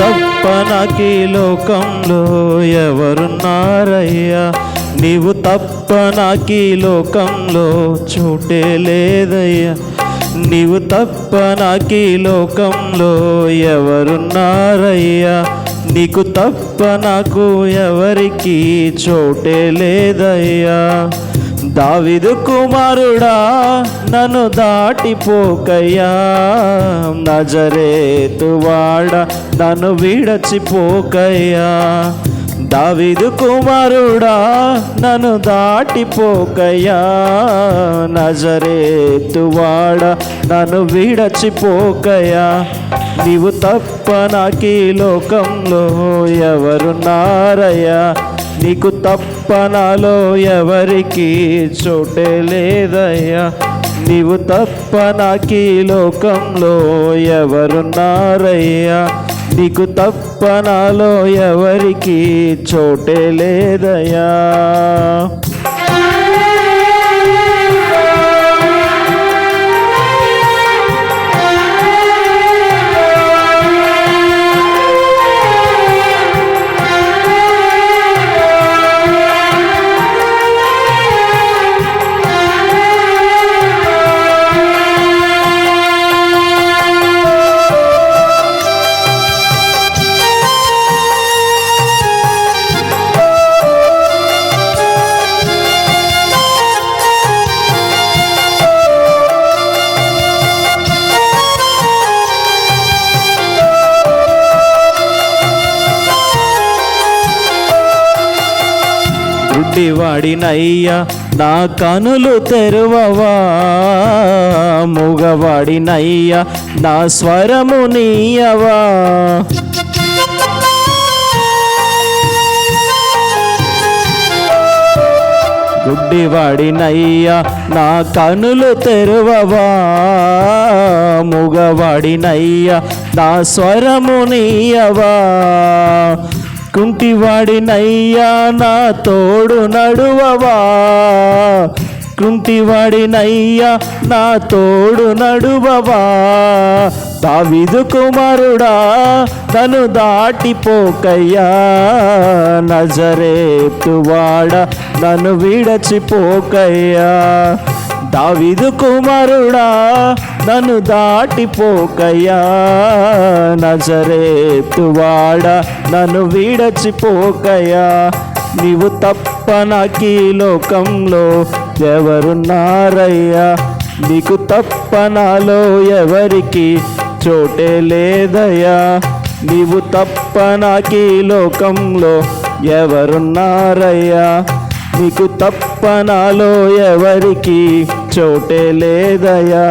తప్ప నాకీ లోకంలో ఎవరున్నారయ్యా? నీవు తప్ప నాకీ లోకంలో చోటే లేదయ్యా. నీవు తప్ప నాకీ లోకంలో ఎవరున్నారయ్యా? నీకు తప్ప నాకు ఎవరికి చోటే లేదయ్యా. దావిదు కుమారుడా నన్ను దాటిపోకయ్యా. నజరేతువాడ నన్ను విడచిపోకయ్యా. దావిదు కుమారుడా నన్ను దాటిపోకయ్యా. నజరేతువాడ నన్ను విడచిపోకయ్యా. నీవు తప్ప నాకీ లోకంలో ఎవరున్నారయ్యా. నీకు తప్ప నాలో ఎవరికి చోటే లేదయ్యా. నీవు తప్ప నాకి లోకంలో ఎవరున్నారయ్యా. నీకు తప్ప నాలో ఎవరికి చోటే లేదయ్యా. గుడ్డివాడినయ్యా నా కనులు తెరువవా? మూగవాడినయ్యా నా స్వరము నీయవా? గుడ్డివాడినయ్యా నా కనులు తెరువవా? మూగవాడినయ్యా నా స్వరము నీయవా? కుంటివాడినయ్యా నా తోడు నడువవా? కుంటివాడినయ్యా నా తోడు నడువవా? దావిదు కుమారుడా తను దాటిపోకయ్యా. నజరేతువాడ నన్ను విడచిపోకయ్యా. దావిదు కుమారుడా నన్ను దాటిపోకయ్యా. నజరేతువాడ నన్ను వీడచిపోకయ్యా. నీవు తప్ప నాకీ లోకంలో ఎవరున్నారయ్యా? నీకు తప్ప నాలో ఎవరికి చోటే లేదయ్యా? నీవు తప్ప నాకీ లోకంలో ఎవరున్నారయ్యా? నీకు తప్ప నాలో ఎవరికి చోటే లేదయా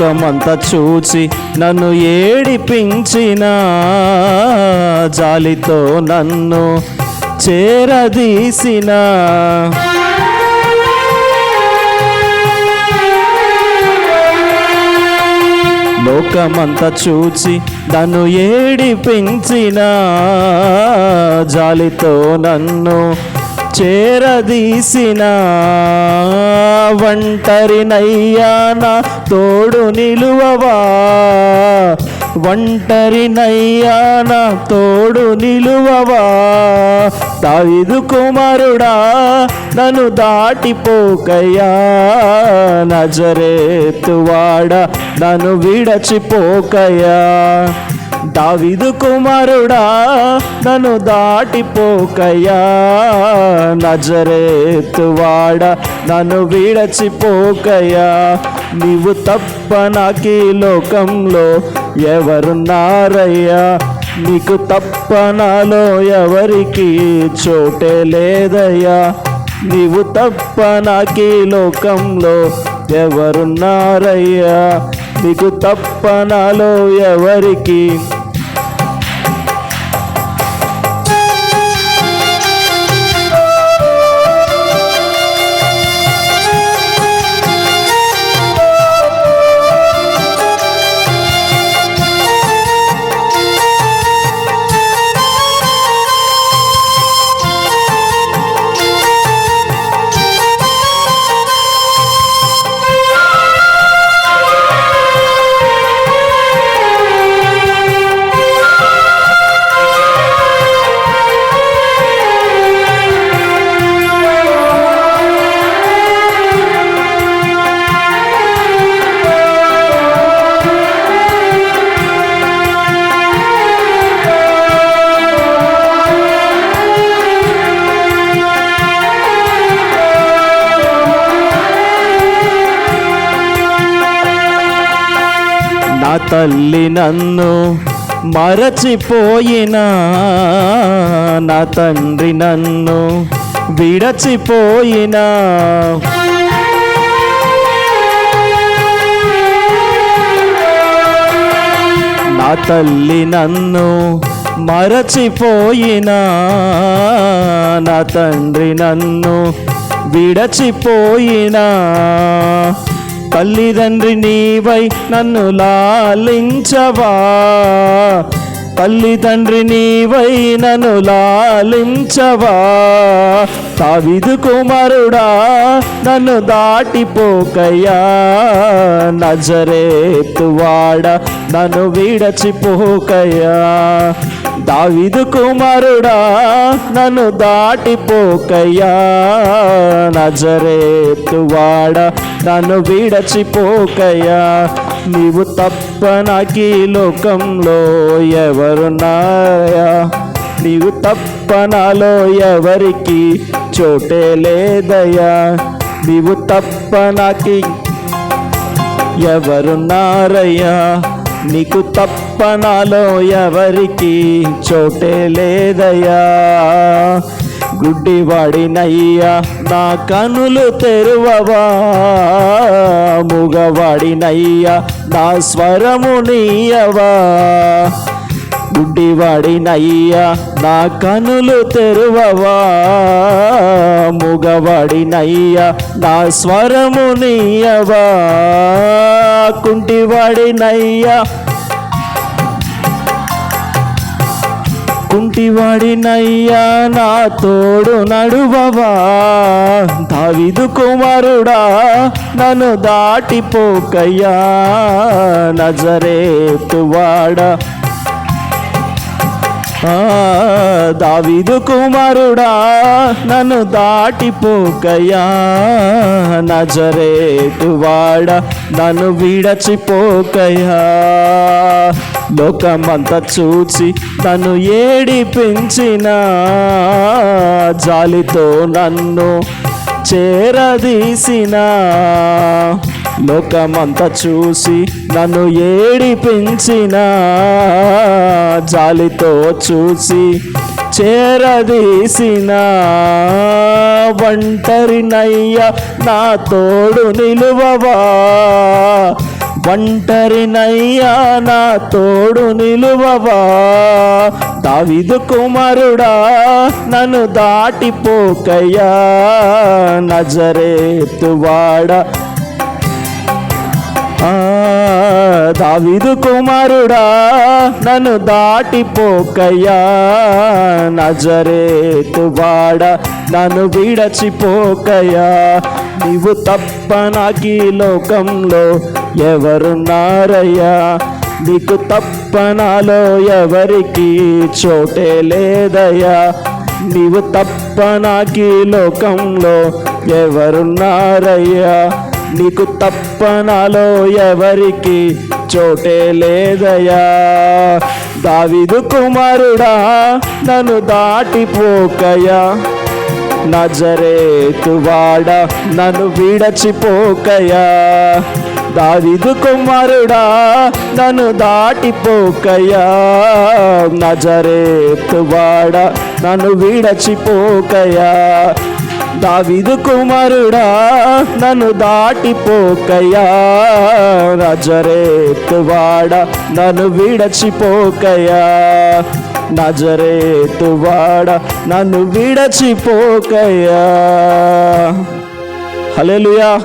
లోకమంతా చూచి నన్ను ఏడిపించిన జాలితో నన్ను చేరదీసిన. లోకమంతా చూచి నన్ను ఏడిపించిన జాలితో నన్ను చేరదీసిన ఒంటరినయ్యానా? తోడు నిలువవా? ఒంటరినయ్యానా? తోడు నిలువవా? దావిదు కుమారుడా నన్ను దాటిపోకయ్యా. నజరేతువాడ నన్ను విడచిపోకయ్యా. దావిదు కుమారుడా నన్ను దాటిపోకయ్యా. నజరేతువాడ నన్ను విడచిపోకయ్యా. నీవు తప్ప నాకీ లోకంలో ఎవరున్నారయ్యా? నీకు తప్ప నాలో ఎవరికి చోటే లేదయ్యా. నీవు తప్ప నాకీ లోకంలో ఎవరున్నారయ్యా? నీకు తప్ప నాలో ఎవరికి తల్లి నన్ను మరచిపోయినా నా తండ్రి నన్ను విడచిపోయినా. నా తల్లి నన్ను మరచిపోయినా నా తండ్రి నన్ను విడచిపోయినా. తల్లిదండ్రి నీవై నన్ను లాలించవా? తల్లిదండ్రి నీవై నన్ను లాలించవా. తావిదు కుమారుడా నన్ను దాటిపోకయ్యా. నజరేతువాడ నన్ను విడచిపోకయ్యా. దావిదు కుమారుడా నన్ను దాటిపోకయ్యా. నజరేతువాడ నన్ను విడచిపోకయ్యా. నీవు తప్ప నాకీ లోకంలో ఎవరున్నాయా? నీవు తప్ప నాలో ఎవరికి చోటే లేదయ్యా? నీవు తప్ప నాకి ఎవరున్నారయ్యా? నీకు తప్ప నాలో ఎవరికి చోటే లేదయ్యా? గుడ్డివాడినయ్యా నా కనులు తెరువవా? మూగవాడినయ్యా నా స్వరము నీయవా? గుడ్డివాడినయ్యా నా కనులు తెరువవా? మూగవాడినయ్యా నా స్వరము నీయవా? కుంటివాడినయ్యా కుంటివాడినయ్యా నా తోడు నడువవా? దావిదు కుమారుడా నన్ను దాటిపోకయ్యా నజరేతువాడా దావిదు కుమారుడా నన్ను దాటిపోకయ్యా నజరేటువాడ నన్ను విడచిపోకయ్యా. లోకమంతా చూచి నన్ను ఏడిపించిన జాలితో నన్ను చేరదీసిన. లోకమంతా చూసి నన్ను ఏడిపించిన జాలితో చూసి చేరదీసిన. ఒంటరినయ్య నా తోడు నిలువవా? ఒంటరినయ్యా నా తోడు నిలువవా? దావిదు కుమారుడా నన్ను దాటిపోకయ్యా. నజరేతువాడ దావిదు కుమారుడా నన్ను దాటిపోకయ్యా. నజరేతువాడ నన్ను విడచిపోకయ్యా. నీవు తప్ప నాకీ లోకంలో ఎవరున్నారయ్యా? నీకు తప్ప నాలో ఎవరికి చోటే లేదయ్యా. నీవు తప్ప నాకీ లోకంలో ఎవరున్నారయ్యా? నీకు తప్ప నాలో ఎవరికి చోటే లేదయా దావిదు కుమారుడా నన్ను దాటిపోకయ్యా. నజరేతువాడా నన్ను విడచిపోకయ్యా. దావిదు కుమారుడా నన్ను దాటిపోకయ్యా. నజరేతువాడ నన్ను విడచిపోకయ్యా. దావిదు కుమారుడా నన్ను దాటిపోకయ్యా. నజరేతువాడ నన్ను విడచిపోకయ్యా. నజరేతువాడ నన్ను విడచిపోకయ్యా. హల్లెలూయా.